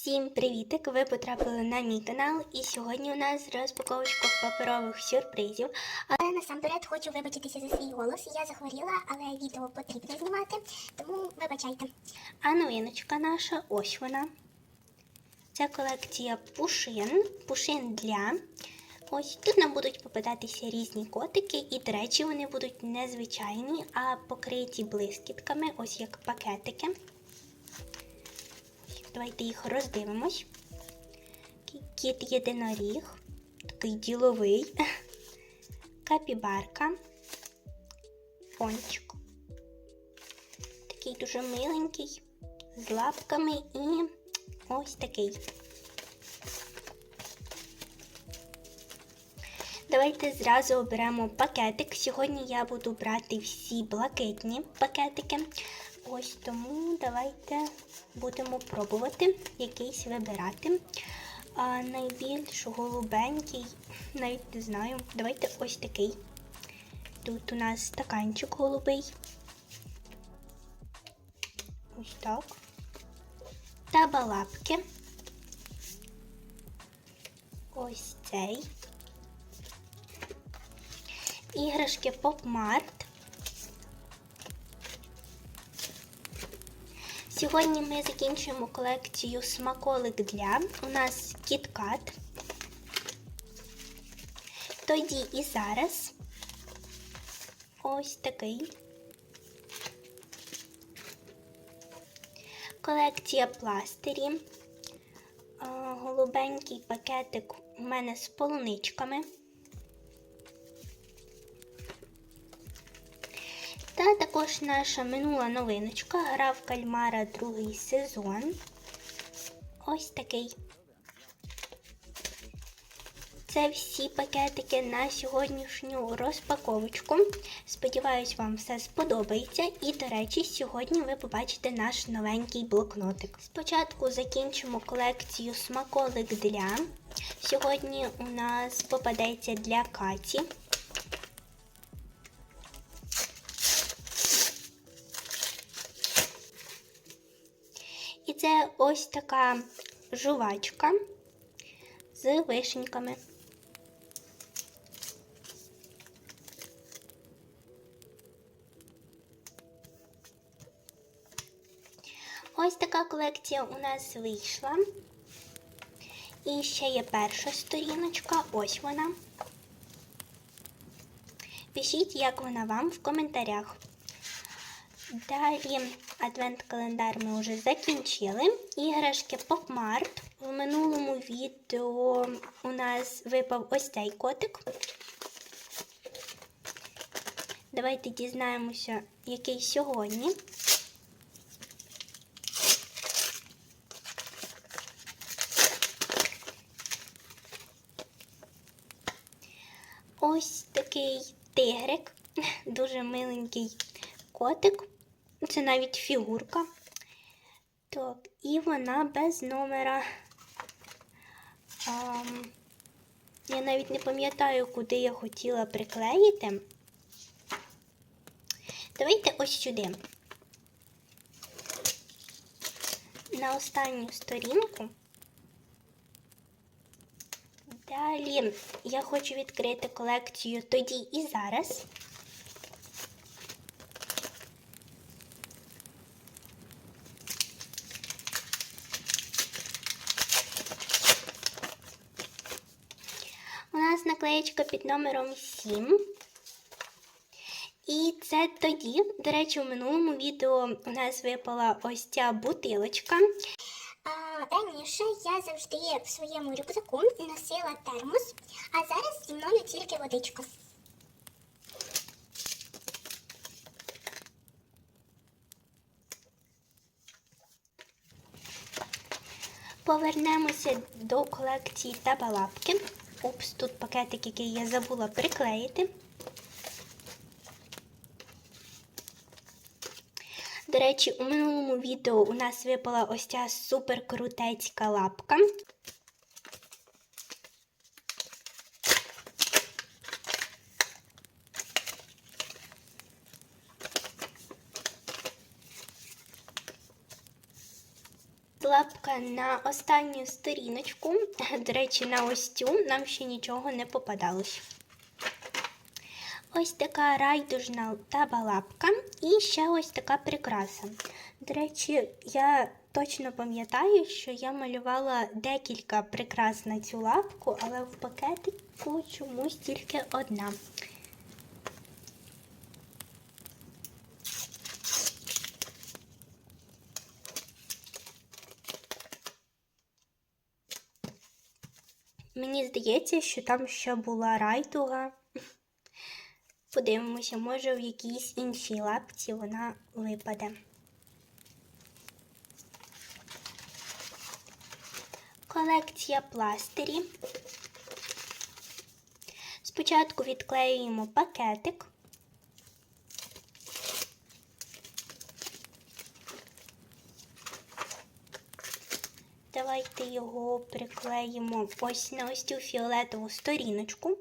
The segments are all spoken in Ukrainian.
Всім привітик! Ви потрапили на мій канал, і сьогодні у нас розпаковочка паперових сюрпризів. Але насамперед хочу вибачитися за свій голос. Я захворіла, але відео потрібно знімати, тому вибачайте. А новиночка наша, ось вона. Це колекція пушин. Пушин для. Ось тут нам будуть попадатися різні котики, і, до речі, вони будуть не звичайні, а покриті блискітками, ось як пакетики. Давайте їх роздивимось. Кіт єдиноріг, такий діловий, капібарка, пончик. Такий дуже миленький, з лапками і ось такий. Давайте зразу оберемо пакетик. Сьогодні я буду брати всі блакитні пакетики. Ось тому давайте будемо пробувати якийсь вибирати. А найбільш голубенький, навіть не знаю. Давайте ось такий. Тут у нас стаканчик голубий. Ось так. Та балапки. Ось цей. Іграшки Попмарт. Сьогодні ми закінчуємо колекцію смаколик для. У нас кіткат. Тоді і зараз ось такий. Колекція пластирі. Голубенький пакетик у мене з полуничками. Також наша минула новиночка гра в кальмара другий сезон. Ось такий. Це всі пакетики на сьогоднішню розпаковочку. Сподіваюсь, вам все сподобається. І, до речі, сьогодні ви побачите наш новенький блокнотик. Спочатку закінчимо колекцію смаколик для. Сьогодні у нас попадеться для Каті. Це ось така жувачка з вишеньками. Ось така колекція у нас вийшла. І ще є перша сторіночка, ось вона. Пишіть, як вона вам в коментарях. Далі адвент-календар ми вже закінчили. Іграшки Попмарт. В минулому відео у нас випав ось цей котик. Давайте дізнаємося, який сьогодні. Ось такий тигрик, дуже миленький котик. Це навіть фігурка. Так, і вона без номера. А, я навіть не пам'ятаю, куди я хотіла приклеїти. Давайте ось сюди. На останню сторінку. Далі я хочу відкрити колекцію тоді і зараз. У нас наклеєчка під номером 7. І це тоді, до речі, у минулому відео у нас випала ось ця бутилочка. А, раніше я завжди в своєму рюкзаку носила термос, а зараз зі мною тільки водичка. Повернемося до колекції табалапки. Упс, тут пакетик, який я забула приклеїти. До речі, у минулому відео у нас випала ось ця суперкрутецька лапка. лапка на останню сторіночку. До речі, на ось цю нам ще нічого не попадалось. Ось така райдужна табалапка і ще ось така прикраса. До речі, я точно пам'ятаю, що я малювала декілька прикрас на цю лапку, але в пакетику чомусь тільки одна. Мені здається, що там ще була райтуга. Подивимося, може в якійсь іншій лапці вона випаде. Колекція пластирі. Спочатку відклеюємо пакетик. Давайте його приклеїмо ось на ось цю фіолетову сторіночку.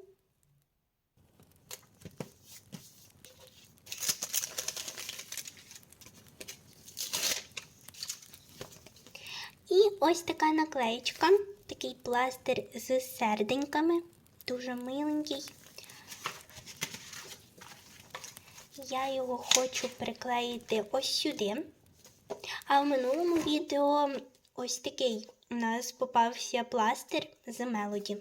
І ось така наклеєчка, такий пластир з серденьками, дуже миленький. Я його хочу приклеїти ось сюди. А в минулому відео ось такий у нас попався пластир з мелоді.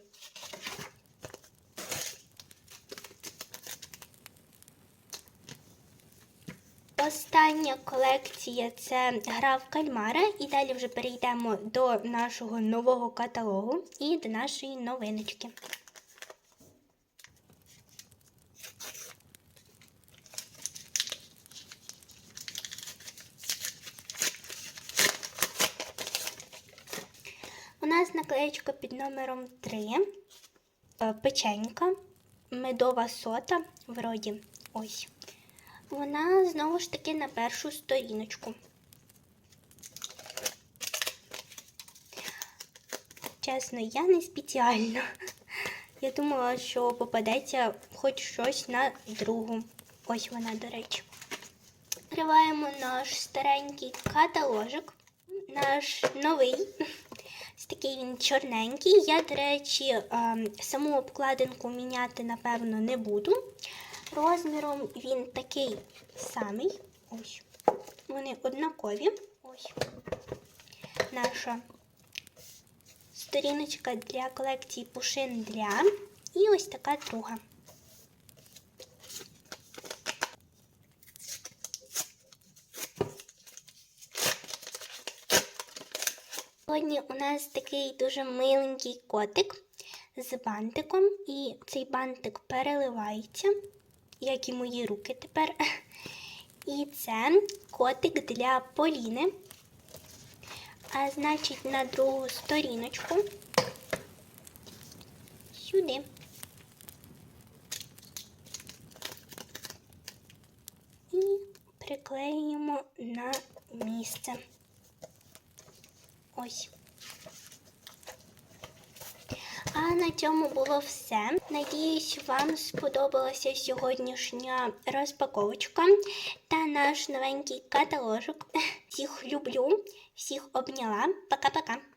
Остання колекція це гра в кальмара, і далі вже перейдемо до нашого нового каталогу і до нашої новиночки. У нас під номером 3. Е, Печенька, медова сота, вроді ось. Вона знову ж таки на першу сторіночку. Чесно, я не спеціально. Я думала, що попадеться хоч щось на другу. Ось вона, до речі. Відкриваємо наш старенький каталожик, наш новий. Такий він чорненький. Я, до речі, ем, саму обкладинку міняти, напевно, не буду. Розміром він такий самий. Ось. Вони однакові. Ось наша сторіночка для колекції пушин для. І ось така друга. Сьогодні у нас такий дуже миленький котик з бантиком, і цей бантик переливається, як і мої руки тепер. І це котик для Поліни. А значить, на другу сторіночку сюди. І приклеїмо на місце. Ось. А на цьому було все. Надіюсь, вам сподобалася сьогоднішня розпаковочка та наш новенький каталожок. Всіх люблю, всіх обняла. Пока-пока. Пока-пока. Пшу.